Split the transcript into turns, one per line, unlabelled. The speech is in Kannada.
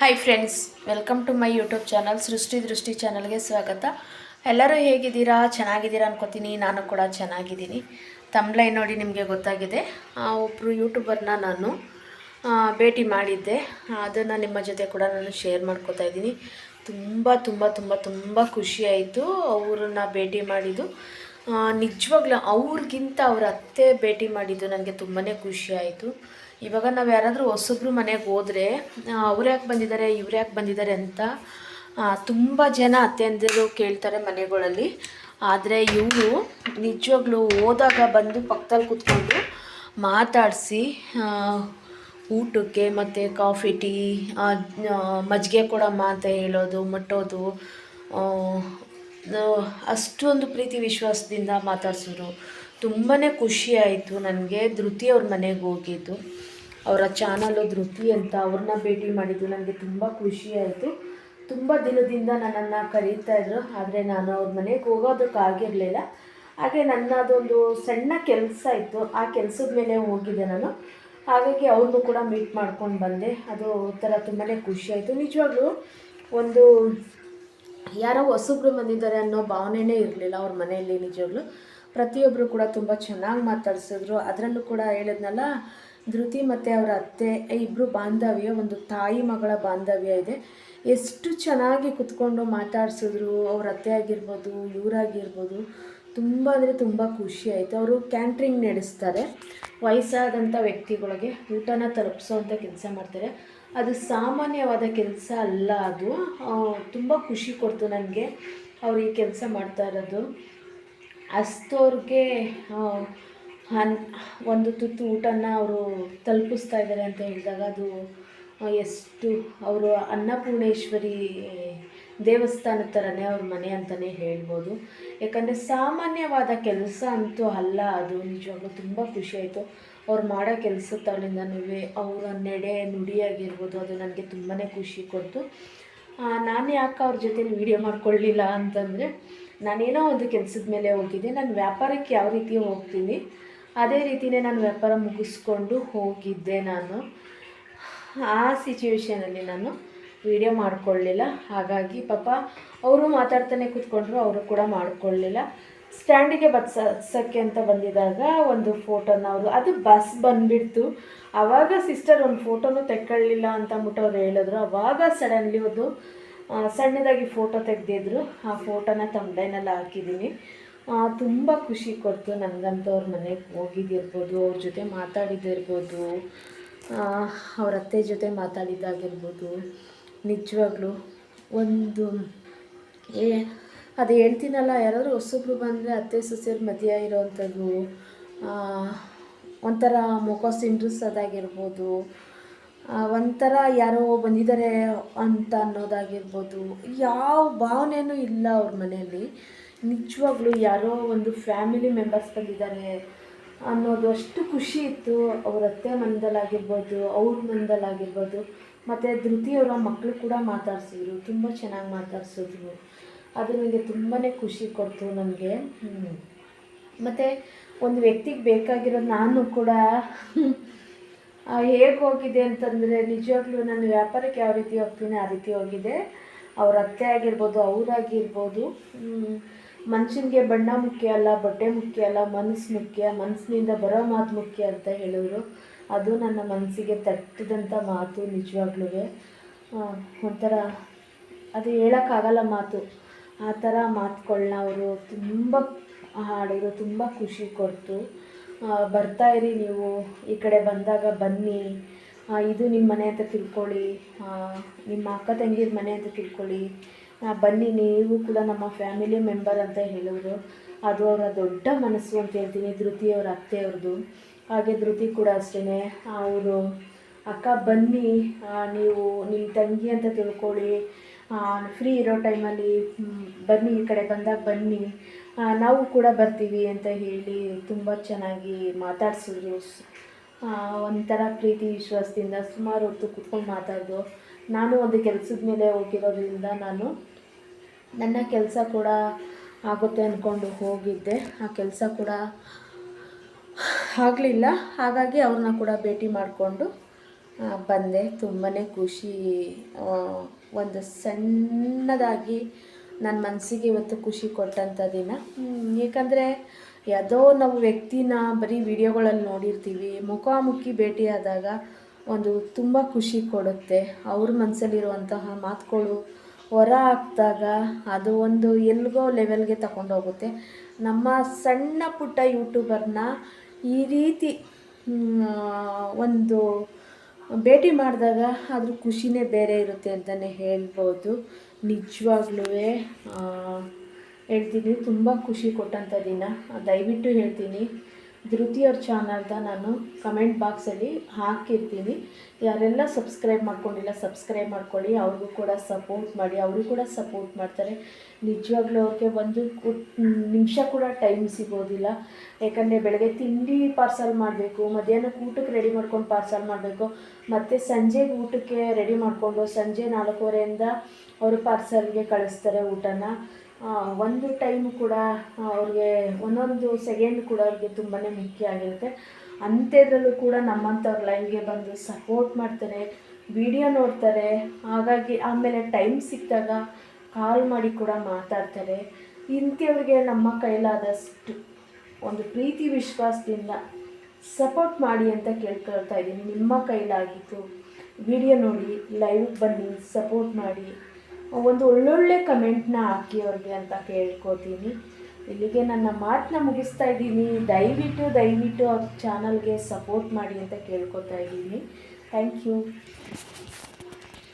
Hi friends welcome to my YouTube channel Srishti Drishti ಚಾನಲ್ಗೆ ಸ್ವಾಗತ. ಎಲ್ಲರೂ ಹೇಗಿದ್ದೀರಾ? ಚೆನ್ನಾಗಿದ್ದೀರಾ ಅನ್ಕೋತೀನಿ. ನಾನು ಕೂಡ ಚೆನ್ನಾಗಿದ್ದೀನಿ. ತಮ್ಲೈ ನೋಡಿ ನಿಮಗೆ ಗೊತ್ತಾಗಿದೆ. ಒಬ್ಬರು ಯೂಟ್ಯೂಬರ್ನ ನಾನು ಭೇಟಿ ಮಾಡಿದ್ದೆ. ಅದನ್ನು ನಿಮ್ಮ ಜೊತೆ ಕೂಡ ನಾನು ಶೇರ್ ಮಾಡ್ಕೋತಾ ಇದ್ದೀನಿ. ತುಂಬ ತುಂಬ ತುಂಬ ತುಂಬ ಖುಷಿ ಆಯಿತು. ಅವ್ರನ್ನ ಭೇಟಿ ಮಾಡಿದ್ದು. ನಿಜವಾಗ್ಲೂ ಅವ್ರಿಗಿಂತ ಅವ್ರ ಅತ್ತೆ ಭೇಟಿ ಮಾಡಿದ್ದು ನನಗೆ ತುಂಬಾ ಖುಷಿ ಆಯಿತು. ಇವಾಗ ನಾವು ಯಾರಾದರೂ ಹೊಸಬ್ರು ಮನೆಗೆ ಹೋದರೆ ಅವ್ರು ಯಾಕೆ ಬಂದಿದ್ದಾರೆ ಇವ್ರು ಯಾಕೆ ಬಂದಿದ್ದಾರೆ ಅಂತ ತುಂಬ ಜನ ಅತ್ತೆಂದಿರು ಕೇಳ್ತಾರೆ ಮನೆಗಳಲ್ಲಿ. ಆದರೆ ಇವರು ನಿಜವಾಗ್ಲೂ ಹೋದಾಗ ಬಂದು ಪಕ್ಕದಲ್ಲಿ ಕೂತ್ಕೊಂಡು ಮಾತಾಡಿಸಿ ಊಟಕ್ಕೆ ಮತ್ತು ಕಾಫಿ, ಟೀ ಮಜ್ಜಿಗೆ ಕೊಡಮ್ಮ ಅಂತ ಹೇಳೋದು, ಮುಟ್ಟೋದು ಅಷ್ಟೊಂದು ಪ್ರೀತಿ ವಿಶ್ವಾಸದಿಂದ ಮಾತಾಡ್ಸಿದ್ರು. ತುಂಬಾ ಖುಷಿ ಆಯಿತು ನನಗೆ. ಧೃತಿ ಅವ್ರ ಮನೆಗೆ ಹೋಗಿದ್ದು. ಅವರ ಚಾನಲು ಧೃತಿ ಅಂತ ಅವ್ರನ್ನ ಭೇಟಿ ಮಾಡಿದ್ದು ನನಗೆ ತುಂಬ ಖುಷಿ ಆಯಿತು. ತುಂಬ ದಿನದಿಂದ ನನ್ನನ್ನು ಕರೀತಾ ಇದ್ರು. ಆದರೆ ನಾನು ಅವ್ರ ಮನೆಗೆ ಹೋಗೋದಕ್ಕಾಗಿರಲಿಲ್ಲ ಹಾಗೆ ನನ್ನದೊಂದು ಸಣ್ಣ ಕೆಲಸ ಇತ್ತು. ಆ ಕೆಲಸದ ಮೇಲೆ ಹೋಗಿದ್ದೆ ನಾನು. ಹಾಗಾಗಿ ಅವ್ರನ್ನೂ ಕೂಡ ಮೀಟ್ ಮಾಡ್ಕೊಂಡು ಬಂದೆ. ಅದು ಒಂಥರ ತುಂಬಾ ಖುಷಿ ಆಯಿತು. ನಿಜವಾಗ್ಲೂ ಒಂದು ಯಾರೋ ಹೊಸಬ್ರು ಬಂದಿದ್ದಾರೆ ಅನ್ನೋ ಭಾವನೆನೇ ಇರಲಿಲ್ಲ ಅವ್ರ ಮನೆಯಲ್ಲಿ ನಿಜವಾಗ್ಲೂ. ಪ್ರತಿಯೊಬ್ಬರು ಕೂಡ ತುಂಬ ಚೆನ್ನಾಗಿ ಮಾತಾಡಿಸಿದ್ರು. ಅದರಲ್ಲೂ ಕೂಡ ಹೇಳಿದ್ನಲ್ಲ, ಧೃತಿ ಮತ್ತು ಅವರ ಅತ್ತೆ ಇಬ್ಬರು ಬಾಂಧವ್ಯ, ಒಂದು ತಾಯಿ ಮಗಳ ಬಾಂಧವ್ಯ ಇದೆ. ಎಷ್ಟು ಚೆನ್ನಾಗಿ ಕುತ್ಕೊಂಡು ಮಾತಾಡಿಸಿದ್ರು. ಅವ್ರ ಅತ್ತೆ ಆಗಿರ್ಬೋದು ಇವರಾಗಿರ್ಬೋದು ತುಂಬ ಅಂದರೆ ತುಂಬ ಖುಷಿ ಆಯಿತು. ಅವರು ಕ್ಯಾಂಟ್ರಿಂಗ್ ನಡೆಸ್ತಾರೆ. ವಯಸ್ಸಾದಂಥ ವ್ಯಕ್ತಿಗಳಿಗೆ ಊಟನ ತಲುಪಿಸೋವಂಥ ಕೆಲಸ ಮಾಡ್ತಾರೆ. ಅದು ಸಾಮಾನ್ಯವಾದ ಕೆಲಸ ಅಲ್ಲ ಅದು. ತುಂಬ ಖುಷಿ ಕೊಡ್ತು ನನಗೆ ಅವ್ರು ಈ ಕೆಲಸ ಮಾಡ್ತಾ ಇರೋದು. ಅಸ್ತವ್ರಿಗೆ ಅನ್ ಒಂದು ತುತ್ತು ಊಟನ ಅವರು ತಲುಪಿಸ್ತಾ ಇದ್ದಾರೆ ಅಂತ ಹೇಳಿದಾಗ ಅದು ಎಷ್ಟು ಅವರು ಅನ್ನಪೂರ್ಣೇಶ್ವರಿ ದೇವಸ್ಥಾನದ ಥರನೇ ಅವ್ರ ಮನೆ ಅಂತಲೇ ಹೇಳ್ಬೋದು. ಯಾಕಂದರೆ ಸಾಮಾನ್ಯವಾದ ಕೆಲಸ ಅಂತೂ ಅಲ್ಲ ಅದು. ನಿಜವಾಗ್ಲೂ ತುಂಬ ಖುಷಿಯಾಯಿತು ಅವ್ರು ಮಾಡೋ ಕೆಲಸದಲ್ಲಿಂದನೂ ಅವರ ನೆಡೆ ನುಡಿಯಾಗಿರ್ಬೋದು, ಅದು ನನಗೆ ತುಂಬಾ ಖುಷಿ ಕೊಡ್ತು. ನಾನು ಯಾಕೆ ಅವ್ರ ಜೊತೆ ವೀಡಿಯೋ ಮಾಡ್ಕೊಳ್ಳಿಲ್ಲ ಅಂತಂದರೆ, ನಾನೇನೋ ಒಂದು ಕೆಲಸದ ಮೇಲೆ ಹೋಗಿದ್ದೆ, ನಾನು ವ್ಯಾಪಾರಕ್ಕೆ ಯಾವ ರೀತಿ ಹೋಗ್ತೀನಿ, ಅದೇ ರೀತಿಯೇ ನಾನು ವ್ಯಾಪಾರ ಮುಗಿಸ್ಕೊಂಡು ಹೋಗಿದ್ದೆ ನಾನು. ಆ ಸಿಚುವೇಷನಲ್ಲಿ ನಾನು ವೀಡಿಯೋ ಮಾಡ್ಕೊಳ್ಳಿಲ್ಲ ಹಾಗಾಗಿ ಪಾಪ, ಅವರು ಮಾತಾಡ್ತಾನೆ ಕೂತ್ಕೊಂಡ್ರು, ಅವರು ಕೂಡ ಮಾಡ್ಕೊಳ್ಳಿಲ್ಲ ಸ್ಟ್ಯಾಂಡಿಗೆ ಬತ್ಸಕ್ಕೆ ಅಂತ ಬಂದಿದ್ದಾಗ ಒಂದು ಫೋಟೋನ ಅವರು ಅದು ಬಸ್ ಬಂದುಬಿಡ್ತು. ಆವಾಗ ಸಿಸ್ಟರ್ ಒಂದು ಫೋಟೋನು ತೆಕ್ಕೊಳ್ಳಿಲ್ಲ ಅಂತ ಅಂದ್ಬಿಟ್ಟು ಅವ್ರು ಹೇಳಿದ್ರು. ಆವಾಗ ಸಡನ್ಲಿ ಒಂದು ಸಣ್ಣದಾಗಿ ಫೋಟೋ ತೆಗೆದಿದ್ರು. ಆ ಫೋಟೋನ ತಮ್ಮದೈನಲ್ಲಿ ಹಾಕಿದ್ದೀನಿ ತುಂಬ ಖುಷಿ ಕೊಡ್ತು. ನನಗಂತೂ ಅವ್ರ ಮನೆಗೆ ಹೋಗಿದ್ದಿರ್ಬೋದು, ಅವ್ರ ಜೊತೆ ಮಾತಾಡಿದ್ದಿರ್ಬೋದು ಅವ್ರ ಅತ್ತೆ ಜೊತೆ ಮಾತಾಡಿದ್ದಾಗಿರ್ಬೋದು. ನಿಜವಾಗ್ಲೂ ಒಂದು, ಏ ಅದು ಹೇಳ್ತೀನಲ್ಲ, ಯಾರಾದರೂ ಹೊಸಬ್ರು ಬಂದರೆ ಅತ್ತೆ, ಸೊಸೆಯರ ಮಧ್ಯ ಇರೋವಂಥದ್ದು ಒಂಥರ ಮುಖ ಸಿಂಡ್ರಿಸೋದಾಗಿರ್ಬೋದು ಅದಾಗಿರ್ಬೋದು ಒಂಥರ ಯಾರೋ ಬಂದಿದ್ದಾರೆ ಅಂತ ಅನ್ನೋದಾಗಿರ್ಬೋದು, ಯಾವ ಭಾವನೆಯೂ ಇಲ್ಲ ಅವ್ರ ಮನೆಯಲ್ಲಿ. ನಿಜವಾಗ್ಲೂ ಯಾರೋ ಒಂದು ಫ್ಯಾಮಿಲಿ ಮೆಂಬರ್ಸ್ ಬಂದಿದ್ದಾರೆ ಅನ್ನೋದು ಅಷ್ಟು ಖುಷಿ ಇತ್ತು. ಅವ್ರ ಅತ್ತೆ ಮನದಲ್ಲಾಗಿರ್ಬೋದು, ಅವ್ರ ಮನದಲ್ಲಾಗಿರ್ಬೋದು, ಮತ್ತು ಧೃತಿಯವರ ಮಕ್ಕಳು ಕೂಡ ಮಾತಾಡ್ಸಿದ್ರು, ತುಂಬ ಚೆನ್ನಾಗಿ ಮಾತಾಡ್ಸಿದ್ರು. ಅದು ನನಗೆ ತುಂಬಾ ಖುಷಿ ಕೊಡ್ತು ನನಗೆ ಮತ್ತು ಒಂದು ವ್ಯಕ್ತಿಗೆ ಬೇಕಾಗಿರೋದು ನಾನು ಕೂಡ ಹೇಗೆ ಹೋಗಿದೆ ಅಂತಂದರೆ ನಿಜವಾಗ್ಲೂ ನಾನು ವ್ಯಾಪಾರಕ್ಕೆ ಯಾವ ರೀತಿ ಹೋಗ್ತೀನಿ ಆ ರೀತಿ ಹೋಗಿದೆ. ಅವ್ರ ಅತ್ತೆ ಆಗಿರ್ಬೋದು ಅವರಾಗಿರ್ಬೋದು ಮನುಷ್ಯನಿಗೆ ಬಣ್ಣ ಮುಖ್ಯ ಅಲ್ಲ ಬಟ್ಟೆ ಮುಖ್ಯ ಅಲ್ಲ ಮನಸ್ಸು ಮುಖ್ಯ ಮನಸ್ಸಿನಿಂದ ಬರೋ ಮಾತು ಮುಖ್ಯ ಅಂತ ಹೇಳಿದ್ರು ಅದು ನನ್ನ ಮನಸ್ಸಿಗೆ ತಟ್ಟಿದಂಥ ಮಾತು ನಿಜವಾಗ್ಲೂ ಒಂಥರ ಅದು ಹೇಳೋಕ್ಕಾಗಲ್ಲ ಮಾತು. ಆ ಥರ ಮಾತುಗಳನ್ನ ಅವರು. ತುಂಬ ಹಾಡಿದ್ರು, ತುಂಬ ಖುಷಿ ಕೊಡ್ತು. ಬರ್ತಾ ಇರಿ ನೀವು ಈ ಕಡೆ ಬಂದಾಗ ಬನ್ನಿ. ಇದು ನಿಮ್ಮ ಮನೆ ಅಂತ ತಿಳ್ಕೊಳ್ಳಿ. ನಿಮ್ಮ ಅಕ್ಕ ತಂಗಿರ ಮನೆ ಅಂತ ತಿಳ್ಕೊಳ್ಳಿ. ಬನ್ನಿ, ನೀವು ಕೂಡ ನಮ್ಮ ಫ್ಯಾಮಿಲಿ ಮೆಂಬರ್ ಅಂತ ಹೇಳಿದ್ರು ಅದು ಅವರ ದೊಡ್ಡ ಮನಸ್ಸು ಅಂತ ಹೇಳ್ತೀನಿ, ಧೃತಿ ಅವ್ರ ಅತ್ತೆಯವ್ರದ್ದು ಹಾಗೆ ಧೃತಿ ಕೂಡ ಅಷ್ಟೇ ಅವರು, ಅಕ್ಕ, ಬನ್ನಿ. ನೀವು ನಿಮ್ಮ ತಂಗಿ ಅಂತ ತಿಳ್ಕೊಳ್ಳಿ. ಫ್ರೀ ಇರೋ ಟೈಮಲ್ಲಿ ಬನ್ನಿ, ಈ ಕಡೆ ಬಂದಾಗ ಬನ್ನಿ. ನಾವು ಕೂಡ ಬರ್ತೀವಿ ಅಂತ ಹೇಳಿ ತುಂಬ ಚೆನ್ನಾಗಿ ಮಾತಾಡಿಸಿದ್ರು. ಒಂಥರ ಪ್ರೀತಿ, ವಿಶ್ವಾಸದಿಂದ ಸುಮಾರು ಹೊತ್ತು ಕುತ್ಕೊಂಡು ಮಾತಾಡಿದ್ರು ನಾನು ಒಂದು ಕೆಲಸದ ಮೇಲೆ ಹೋಗಿರೋದ್ರಿಂದ ನಾನು ನನ್ನ ಕೆಲಸ ಕೂಡ ಆಗುತ್ತೆ ಅಂದ್ಕೊಂಡು ಹೋಗಿದ್ದೆ. ಆ ಕೆಲಸ ಕೂಡ ಆಗಲಿಲ್ಲ. ಹಾಗಾಗಿ ಅವ್ರನ್ನ ಕೂಡ ಭೇಟಿ ಮಾಡಿಕೊಂಡು ಬಂದೆ. ತುಂಬಾ ಖುಷಿ ಒಂದು ಸಣ್ಣದಾಗಿ ನನ್ನ ಮನಸ್ಸಿಗೆ ಇವತ್ತು ಖುಷಿ ಕೊಟ್ಟಂಥ ದಿನ. ಏಕೆಂದರೆ ಯಾವುದೋ ನಾವು ವ್ಯಕ್ತಿನ ಬರೀ ವಿಡಿಯೋಗಳಲ್ಲಿ ನೋಡಿರ್ತೀವಿ, ಮುಖಾಮುಖಿ ಭೇಟಿಯಾದಾಗ ಒಂದು ತುಂಬ ಖುಷಿ ಕೊಡುತ್ತೆ. ಅವ್ರ ಮನಸ್ಸಲ್ಲಿರುವಂತಹ ಮಾತುಗಳು ಹೊರ ಹಾಕಿದಾಗ ಅದು ಒಂದು ಎಲ್ಗೋ ಲೆವೆಲ್ಗೆ ತಗೊಂಡೋಗುತ್ತೆ ನಮ್ಮ ಸಣ್ಣ ಪುಟ್ಟ ಯೂಟ್ಯೂಬರ್ನ ಈ ರೀತಿ ಒಂದು ಭೇಟಿ ಮಾಡಿದಾಗ ಅದ್ರ ಖುಷಿನೇ ಬೇರೆ ಇರುತ್ತೆ ಅಂತಲೇ ಹೇಳ್ಬೋದು. ನಿಜವಾಗ್ಲೂ ಹೇಳ್ತೀನಿ, ತುಂಬ ಖುಷಿ ಕೊಟ್ಟಂಥ ದಿನ. ದಯವಿಟ್ಟು ಹೇಳ್ತೀನಿ. ಧೃತಿ ಅವ್ರ ಚಾನಲ್ದ ನಾನು ಕಮೆಂಟ್ ಬಾಕ್ಸಲ್ಲಿ ಹಾಕಿರ್ತೀನಿ. ಯಾರೆಲ್ಲ ಸಬ್ಸ್ಕ್ರೈಬ್ ಮಾಡ್ಕೊಂಡಿಲ್ಲ ಸಬ್ಸ್ಕ್ರೈಬ್ ಮಾಡ್ಕೊಳ್ಳಿ. ಅವ್ರಿಗೂ ಕೂಡ ಸಪೋರ್ಟ್ ಮಾಡಿ. ಅವರು ಕೂಡ ಸಪೋರ್ಟ್ ಮಾಡ್ತಾರೆ. ನಿಜವಾಗ್ಲೂ ಅವ್ರಿಗೆ ಒಂದು ನಿಮಿಷ ಕೂಡ ಟೈಮ್ ಸಿಗೋದಿಲ್ಲ. ಯಾಕಂದರೆ ಬೆಳಗ್ಗೆ ತಿಂಡಿ ಪಾರ್ಸಲ್ ಮಾಡಬೇಕು ಮಧ್ಯಾಹ್ನಕ್ಕೆ ಊಟಕ್ಕೆ ರೆಡಿ ಮಾಡ್ಕೊಂಡು ಪಾರ್ಸಲ್ ಮಾಡಬೇಕು, ಮತ್ತು ಸಂಜೆ ಊಟಕ್ಕೆ ರೆಡಿ ಮಾಡಿಕೊಂಡು ಸಂಜೆ ನಾಲ್ಕೂವರೆಯಿಂದ ಅವರು ಪಾರ್ಸಲ್ಗೆ ಕಳಿಸ್ತಾರೆ ಊಟನ. ಒಂದು ಟೈಮ್ ಕೂಡ ಅವ್ರಿಗೆ ಒಂದೊಂದು ಸೆಕೆಂಡ್ ಕೂಡ ಅವ್ರಿಗೆ ತುಂಬಾ ಮುಖ್ಯ ಆಗಿರುತ್ತೆ. ಅಂಥದ್ರಲ್ಲೂ ಕೂಡ ನಮ್ಮಂಥವ್ರ ಲೈವ್ಗೆ ಬಂದು ಸಪೋರ್ಟ್ ಮಾಡ್ತಾರೆ ವಿಡಿಯೋ ನೋಡ್ತಾರೆ. ಹಾಗಾಗಿ ಆಮೇಲೆ ಟೈಮ್ ಸಿಕ್ಕಿದಾಗ ಕಾಲ್ ಮಾಡಿ ಕೂಡ ಮಾತಾಡ್ತಾರೆ. ಇಂಥವ್ರಿಗೆ ನಮ್ಮ ಕೈಲಾದಷ್ಟು ಒಂದು ಪ್ರೀತಿ ವಿಶ್ವಾಸದಿಂದ ಸಪೋರ್ಟ್ ಮಾಡಿ ಅಂತ ಕೇಳ್ಕೊಳ್ತಾ ಇದ್ದೀನಿ. ನಿಮ್ಮ ಕೈಲಾಗಿತ್ತು ವಿಡಿಯೋ ನೋಡಿ ಲೈವ್ ಬನ್ನಿ ಸಪೋರ್ಟ್ ಮಾಡಿ. ಒಂದು ಒಳ್ಳೊಳ್ಳೆ ಕಮೆಂಟ್ನ ಹಾಕಿ ಅವ್ರಿಗೆ ಅಂತ ಕೇಳ್ಕೊತೀನಿ. ಇಲ್ಲಿಗೆ ನನ್ನ ಮಾತನ್ನ ಮುಗಿಸ್ತಾ ಇದ್ದೀನಿ. ದಯವಿಟ್ಟು ದಯವಿಟ್ಟು ಅವ್ರ ಚಾನಲ್ಗೆ ಸಪೋರ್ಟ್ ಮಾಡಿ ಅಂತ ಕೇಳ್ಕೊತಾ ಇದ್ದೀನಿ. Thank you.